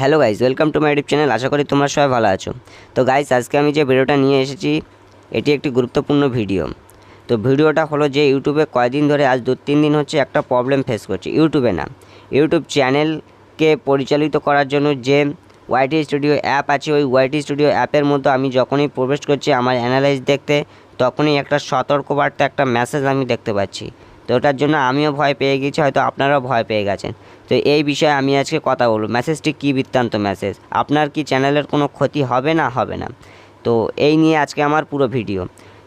Hello guys welcome to my YouTube channel. আশা করি তোমরা সবাই ভালো আছো। তো গাইজ আজকে আমি যে ভিডিওটা নিয়ে এসেছি, এটি একটি গুরুত্বপূর্ণ ভিডিও। তো ভিডিওটা হলো যে ইউটিউবে কয়দিন ধরে, আজ দু, তিন দিন হচ্ছে একটা প্রবলেম ফেস করছে। ইউটিউবে না, ইউটিউব চ্যানেলকে পরিচালিত করার জন্য যে ওয়াইটি স্টুডিও অ্যাপ আছে, ওই ওয়াইটি স্টুডিও অ্যাপের মধ্যে আমি যখনই প্রবেশ করছি, আমার অ্যানালাইজ দেখতে, তখনই একটা সতর্কবার্তা, একটা মেসেজ আমি দেখতে পাচ্ছি। তো ওটার জন্য আমিও ভয় পেয়ে গেছি, হয়তো আপনারাও ভয় পেয়ে গেছেন। তো এই বিষয়ে আমি আজকে কথা বলব। মেসেজটি কী বৃত্তান্ত মেসেজ আপনার কি চ্যানেলের কোনো ক্ষতি হবে না হবে না? তো এই নিয়ে আজকে আমার পুরো ভিডিও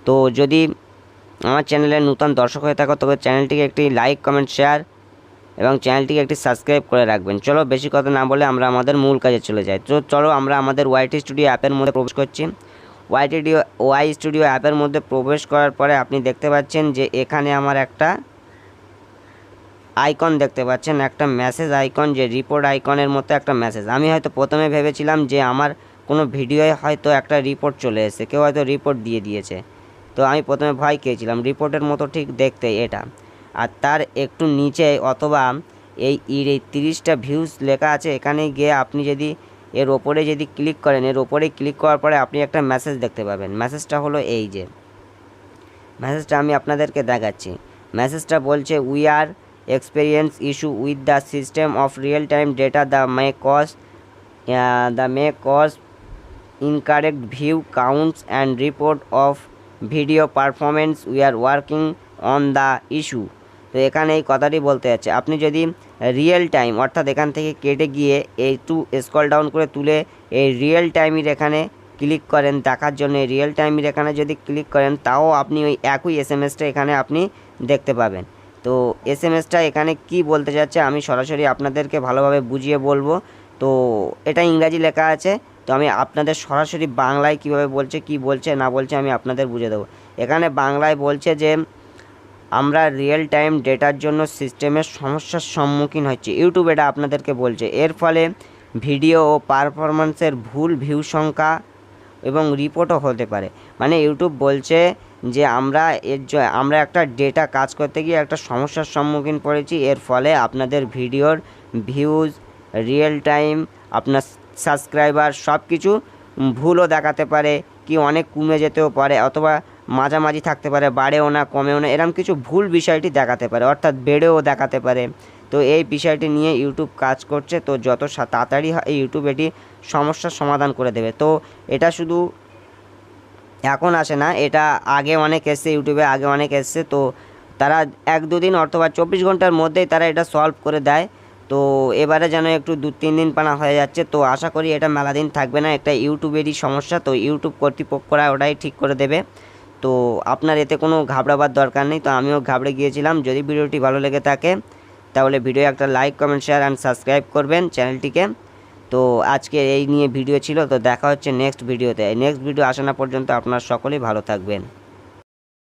তো যদি আমার চ্যানেলের নতুন দর্শক হয়ে থাকো, তবে চ্যানেলটিকে একটি লাইক কমেন্ট শেয়ার এবং চ্যানেলটিকে একটি সাবস্ক্রাইব করে রাখবেন। চলো বেশি কথা না বলে আমরা আমাদের মূল কাজে চলে যাই। তো চলো আমরা আমাদের ওয়াইটি স্টুডিও অ্যাপের মধ্যে প্রবেশ করছি। ওয়াইটিডিও ওয়াই স্টুডিও অ্যাপের মধ্যে প্রবেশ করার পরে আপনি দেখতে পাচ্ছেন যে এখানে আমার একটা আইকন দেখতে পাচ্ছেন, একটা মেসেজ আইকন যে রিপোর্ট আইকনের মতো একটা মেসেজ আমি হয়তো প্রথমে ভেবেছিলাম যে আমার কোনো ভিডিওয়ে হয়তো একটা রিপোর্ট চলে এসেছে, কেউ হয়তো রিপোর্ট দিয়ে দিয়েছে। তো আমি প্রথমে ভয় খেয়েছিলাম রিপোর্টের মতো ঠিক দেখতে এটা। আর তার একটু নিচে অথবা এই ইর এই তিরিশটা ভিউজ লেখা আছে, এখানে গিয়ে আপনি যদি এর ওপরে যদি ক্লিক করেন, এর ওপরে ক্লিক করার পরে আপনি একটা মেসেজ দেখতে পাবেন। মেসেজটা হলো এই যে। মেসেজটা আমি আপনাদেরকে দেখাচ্ছি। মেসেজটা বলছে we are experience issue with the system of real time data the may cause the may cause incorrect view counts and report of video performance. We are working on the issue. তো এখানে এই কথাটি বলতে যাচ্ছে। আপনি যদি real time অর্থাৎ এখান থেকে কেটে গিয়ে এই টু স্কল ডাউন করে তুলে এই রিয়েল টাইমের এখানে ক্লিক করেন, দেখার জন্য রিয়েল টাইমের এখানে যদি ক্লিক করেন, তাও আপনি ওই একই এস এম এখানে আপনি দেখতে পাবেন। তো এস এম এসটা এখানে কি বলতে যাচ্ছে আমি সরাসরি আপনাদেরকে ভালোভাবে বুঝিয়ে বলব। তো এটা ইংরাজি লেখা আছে, তো আমি আপনাদের সরাসরি বাংলায় কীভাবে বলছে, কি বলছে, না বলছে আমি আপনাদের বুঝে দেবো। এখানে বাংলায় বলছে যে, আমরা রিয়েল টাইম ডেটার জন্য সিস্টেমের সমস্যার সম্মুখীন হচ্ছে। ইউটিউব এটা আপনাদেরকে বলছে। এর ফলে ভিডিও ও পারফরমেন্সের ভুল ভিউ সংখ্যা এবং রিপোর্টও হতে পারে। মানে ইউটিউব বলছে যে আমরা এর আমরা একটা ডেটা কাজ করতে গিয়ে একটা সমস্যার সম্মুখীন পড়েছি। এর ফলে আপনাদের ভিডিওর ভিউজ রিয়েল টাইম আপনার সাবস্ক্রাইবার সব কিছু ভুলও দেখাতে পারে, কি অনেক কমে যেতেও পারে, অথবা মাঝামাঝি থাকতে পারে, বাড়েও না, কমেও না এরকম কিছু ভুল বিষয়টি দেখাতে পারে, অর্থাৎ বেড়েও দেখাতে পারে। তো এই বিষয়টি নিয়ে ইউটিউব কাজ করছে, তো যত তাড়াতাড়ি ইউটিউব এটি সমস্যার সমাধান করে দেবে। তো এটা শুধু এখন আসে না, এটা আগে অনেক এসছে, ইউটিউবে আগে অনেক এসছে, তো তারা এক দুদিন অথবা চব্বিশ ঘণ্টার মধ্যেই তারা এটা সলভ করে দেয়। তো এবারে যেন একটু দু তিন দিন পানা হয়ে যাচ্ছে, তো আশা করি এটা মেলা দিন থাকবে না, একটা ইউটিউবেরই সমস্যা, তো ইউটিউব কর্তৃপক্ষরা ওটাই ঠিক করে দেবে। তো আপনার এতে কোনো ঘাবড়াবার দরকার নেই, তো আমিও ঘাবড়ে গিয়েছিলাম, যদি ভিডিওটি ভালো লেগে থাকে তাহলে ভিডিও একটা like comment share and subscribe করবেন চ্যানেলটিকে। তো আজকে এই নিয়ে ভিডিও ছিল, তো দেখা হচ্ছে নেক্সট ভিডিওতে নেক্সট ভিডিও আসা না পর্যন্ত আপনারা সকলেই ভালো থাকবেন।